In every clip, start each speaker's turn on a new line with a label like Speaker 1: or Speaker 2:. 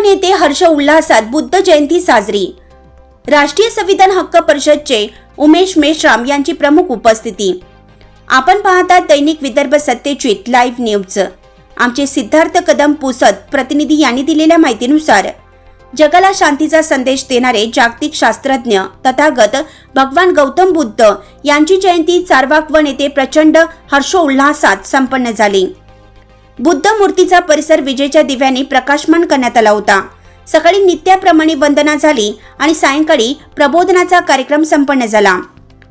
Speaker 1: नेते हर्ष उल्हासात बुद्ध जयंती साजरी. राष्ट्रीय संविधान हक्क परिषदचे उमेश मेश्राम यांची प्रमुख उपस्थिती. आपण पाहतात दैनिक विदर्भ सत्तेचित लाईव्ह न्यूज आमचे सिद्धार्थ कदम पुसत प्रतिनिधी यांनी दिलेल्या माहितीनुसार जगाला शांतीचा संदेश देणारे जागतिक शास्त्रज्ञ तथागत भगवान गौतम बुद्ध यांची जयंती चारवाक व नेते प्रचंड हर्षोल्हासात संपन्न झाली. बुद्ध मूर्तीचा परिसर विजेच्या दिव्यांनी प्रकाशमान करण्यात आला होता. सकाळी नित्याप्रमाणे वंदना झाली आणि सायंकाळी प्रबोधनाचा कार्यक्रम संपन्न झाला.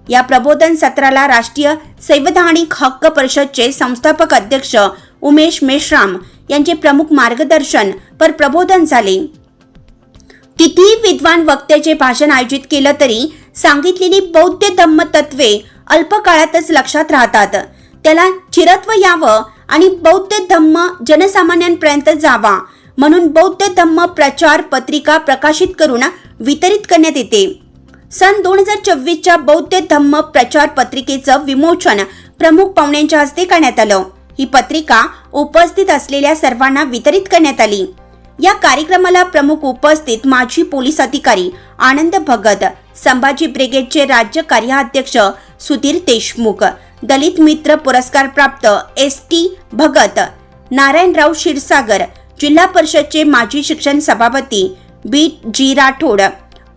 Speaker 1: या प्रबोधन सत्राला राष्ट्रीय संवैधानिक हक्क परिषदचे संस्थापक अध्यक्ष उमेश मेश्राम यांचे प्रमुख मार्गदर्शन पर प्रबोधन झाले. कितीही विद्वान वक्त्याचे भाषण आयोजित केलं तरी सांगितलेली बौद्ध धम्म तत्वे अल्प काळातच लक्षात राहतात. त्याला चिरत्व यावं आणि बौद्ध धम्म जनसामान्यांपर्यंत जावा म्हणून बौद्ध धम्म प्रचार पत्रिका प्रकाशित करून वितरित करण्यात येते. सन दोन हजार चोवीसच्या बौद्ध धम्म प्रचार पत्रिकेचं विमोचन प्रमुख पाहुण्यांच्या हस्ते करण्यात आलं. ही पत्रिका उपस्थित असलेल्या सर्वांना वितरित करण्यात आली. या कार्यक्रमाला प्रमुख उपस्थित माजी पोलीस अधिकारी आनंद भगत संभाजी ब्रिगेडचे राज्य कार्याध्यक्ष सुधीर देशमुख दलित मित्र पुरस्कार प्राप्त एस टी भगत नारायणराव क्षीरसागर जिल्हा परिषदचे माजी शिक्षण सभापती बी जी राठोड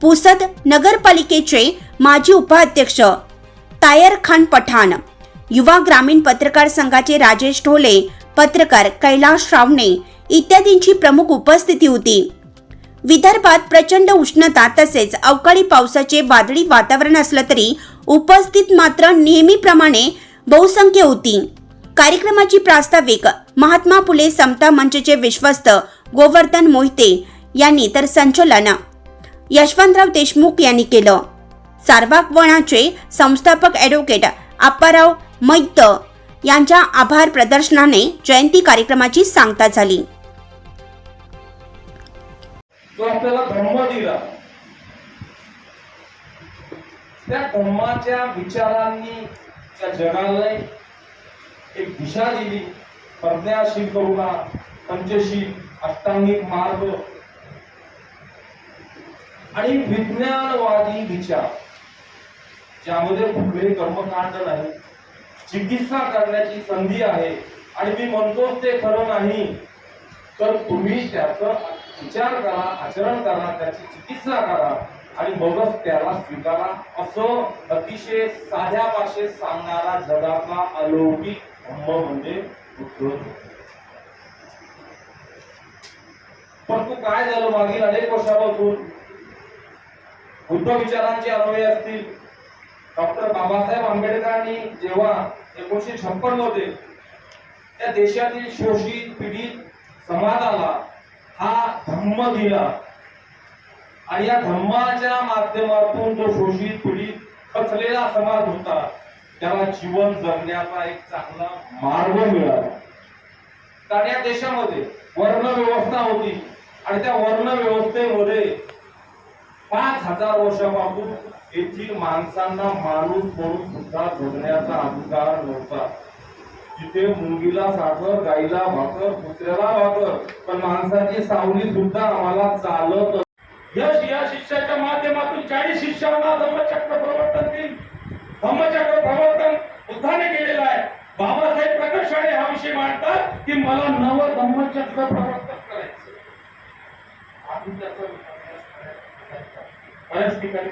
Speaker 1: पुसद नगरपालिकेचे माजी उपाध्यक्ष तायर खान पठाण युवा ग्रामीण पत्रकार संघाचे राजेश ढोले पत्रकार कैलाश रावणे इत्यादींची प्रमुख उपस्थिती होती. विदर्भात प्रचंड उष्णता तसेच अवकाळी पावसाचे वादळी वातावरण असलं तरी उपस्थित मात्र नेहमीप्रमाणे बहुसंख्य होती. कार्यक्रमाची प्रास्ताविक महात्मा फुले समता मंचचे विश्वस्त गोवर्धन मोहिते यांनी तर संचलन यशवंतराव देशमुख यांनी केलं. सारवाक वनाचे संस्थापक ॲडव्होकेट आप्पाराव मैत यांच्या आभार प्रदर्शनाने जयंती कार्यक्रमाची सांगता झाली.
Speaker 2: तो आपल्याला धम्म दिला. त्या धम्माच्या विचारांनी त्या जगाला एक दिशा दिली. प्रज्ञाशील करुणा पंचशील अष्टांगिक मार्ग. आणि विज्ञानवादी विचार ज्यामध्ये कुठलेही कर्मकांड नाही. चिकित्सा करण्याची संधी आहे. आणि मी म्हणतोच ते खरं नाही. तर तुम्ही त्याचं विचार करा आचरण करा त्याची चिकित्सा करा आणि मगच त्याला स्वीकारा. असं अतिशय साध्या भाषेत सांगणारा जगातला अलौकिक धम्म म्हणजे बुद्ध पण तू काय झालं मागील अनेक वर्षापासून? बुद्ध विचारांचे अन्वय असतील. डॉक्टर बाबासाहेब आंबेडकरांनी जेव्हा एकोणीशे छप्पनमध्ये त्या देशातील शोषित पीडित समाजाला हा धम्म दिला. आणि या धम्माच्या माध्यमातून जो शोषित पीडित खचलेला समाज होता त्याला जीवन जगण्याचा एक चांगला मार्ग मिळाला. कारण या देशामध्ये वर्ण व्यवस्था होती आणि त्या वर्ण व्यवस्थेमध्ये पाच हजार वर्षापासून येथील माणसांना माणूस म्हणून सुद्धा जगण्याचा अधिकार नव्हता. तिथे मुंगीला साखर गाईला भाकर कुत्र्याला भाकर. पण माणसाची सावली सुद्धा आम्हाला चालत यश या शिष्याच्या माध्यमातून चाळीस शिष्यांना धम्मचक्र प्रवर्तन दिन धम्मचक्र प्रवर्तन बुद्धाने केलेलं आहे. बाबासाहेब प्रकाश शाळे हा विषय मांडतात की मला नव धम्मचक्र प्रवर्तन करायचं त्याचा बऱ्याच ठिकाणी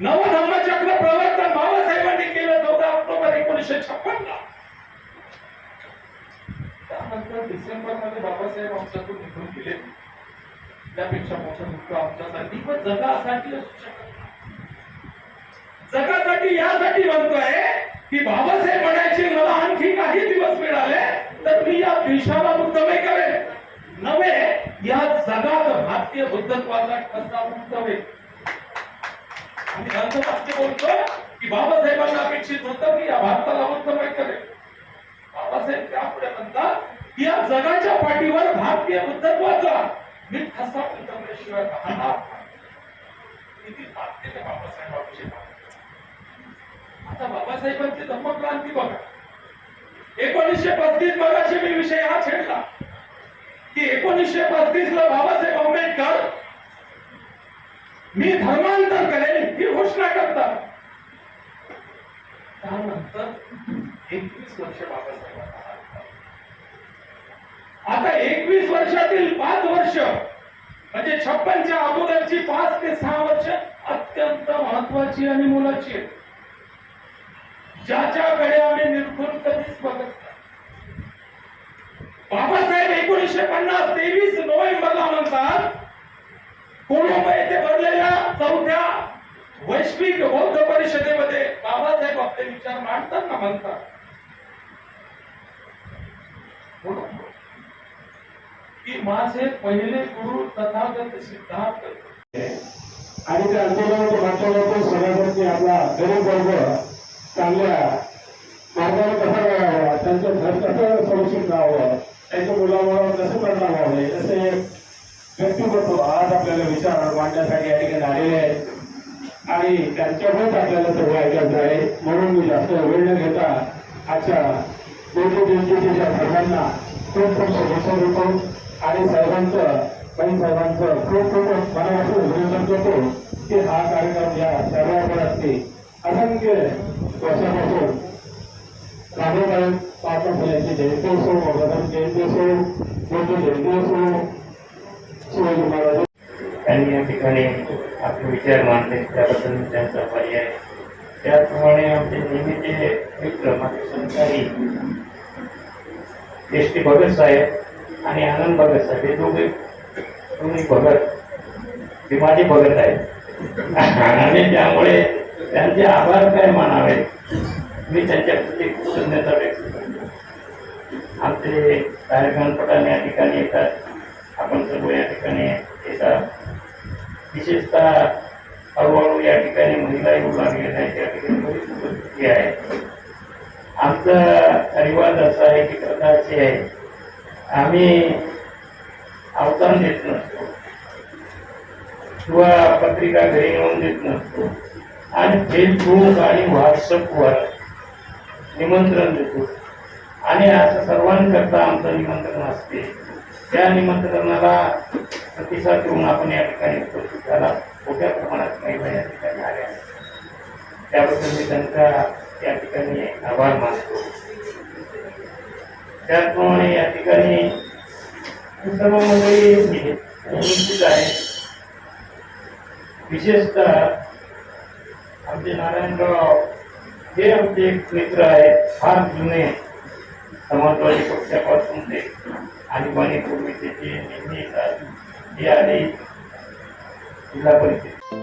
Speaker 2: नव धम्मचक्र प्रवर्तन बाबासाहेबांनी केलं चौदा ऑक्टोबर एकोणीसशे छप्पन त्यानंतर डिसेंबरमध्ये बाबासाहेब आमच्यातून निघून गेले. त्यापेक्षा मोठं दुःख आमच्यासाठी व जगासाठी असू शकत जगासाठी यासाठी म्हणतोय की बाबासाहेब म्हणायचे मला आणखी काही दिवस मिळाले तर मी या देशाला बुद्धमय करेन. नव्हे या जगात भारतीय बुद्धत्वाचा ठसा उमटवेल आणि गांधीवाक्य बोलतो की बाबासाहेबांना अपेक्षित होतं की या भारताला बुद्धमय करेल बाबासाहेब त्यापुढे म्हणतात की या जगाच्या पाठीवर भारतीय बुद्धत्वाचा मी ठसा उतरल्याशिवाय पाहणार किती ताकद आहे बाबासाहेबांची आता बाबासाहेबांची धम्मक्रांती बघा. एकोणीसशे पस्तीस मगाशी मी विषय हा छेडला. की एकोणीसशे पस्तीस ला बाबासाहेब आंबेडकर मी धर्मांतर करेन ही घोषणा करतात. त्यानंतर एकवीस वर्ष बाबासाहेबांना आता एकवीस वर्षातील पाच वर्ष म्हणजे छप्पनच्या अगोदरची पाच ते सहा वर्ष अत्यंत महत्वाची आणि मुलाची आहेत. ज्याच्याकडे आम्ही निर्गुण कधीच बघत बाबासाहेब एकोणीसशे पन्नास तेवीस नोव्हेंबरला म्हणतात कोलंबो येथे भरलेल्या चौथ्या वैश्विक बौद्ध परिषदेमध्ये बाबासाहेब आपले विचार मांडताना म्हणतात. की माझे पहिले गुरु तथागत सिद्धार्थ.
Speaker 3: आणि त्या आंदोलनाच्या माध्यमातून समाजातली आपला गरीब वर्ग चांगल्या मार्गाने कसा राहावा त्यांचं घर कसं संरक्षित राहावं त्यांच्या मुलामुळं कसं परिणाम व्हावे असे व्यक्तिमत्व आज आपल्याला विचार मांडण्यासाठी या ठिकाणी आलेले आहेत. आणि त्यांच्यामुळेच आपल्याला सर्व ऐकायचं आहे. म्हणून मी जास्त वेळ न घेता आजच्या बौद्ध जयंतीच्या सर्वांना खूप खूप शुभेच्छा देतो. आणि साहेबांचं काही साहेबांचं खूप खूप मनापासून अभिनंदन करतो की हा कार्यक्रम या सर्वांवर असते असंख्य वर्षापासून राघोबाई पाटण फुल्यांची जयंती असो मधन जयंती असो बौद्ध जयंती असो. शिवाजी महाराज.
Speaker 4: त्यांनी या ठिकाणी आपले विचार मांडले त्याबद्दल मी त्यांचा आभारी आहे. त्याचप्रमाणे आमचे नेहमीचे मित्र माझे सहकारी एस टी भगत साहेब आणि आनंद भगत साहेब हे दोघे दोन्ही भगत हे माझे भगत आहेत. आणि त्यामुळे त्यांचे आभार काय मानावे मी त्यांच्या प्रत्येक कृतज्ञता व्यक्त करतो. आमचे कार्यक्रम पटाने या ठिकाणी येतात. आपण सर्व या ठिकाणी येतात. विशेषतः हळूहळू या ठिकाणी महिला येऊ लागलेल्या आहेत. त्या ठिकाणी बरीच आहे. आमचा रिवाज असा आहे की प्रथा अशी आहे. आम्ही अवतार देत नसतो. किंवा पत्रिका घरी येऊन देत नसतो. आणि फेसबुक आणि व्हॉट्सअपवर निमंत्रण देतो. आणि असं सर्वांकरता आमचं निमंत्रण असते. त्या निमंत्रणाला प्रतिसाद देऊन आपण या ठिकाणी उपस्थित मोठ्या प्रमाणात महिला या ठिकाणी आल्या त्याबद्दल मी त्यांचा या ठिकाणी आभार मानतो. त्याचप्रमाणे या ठिकाणी सर्व मंडळी उपस्थित आहे. विशेषतः आमचे नारायणराव हे आमचे एक मित्र आहेत. फार जुने समाजवादी पक्षापासून ते आणि पूर्वीचे जे नेहमी येतात ते आले जिल्हा परिषद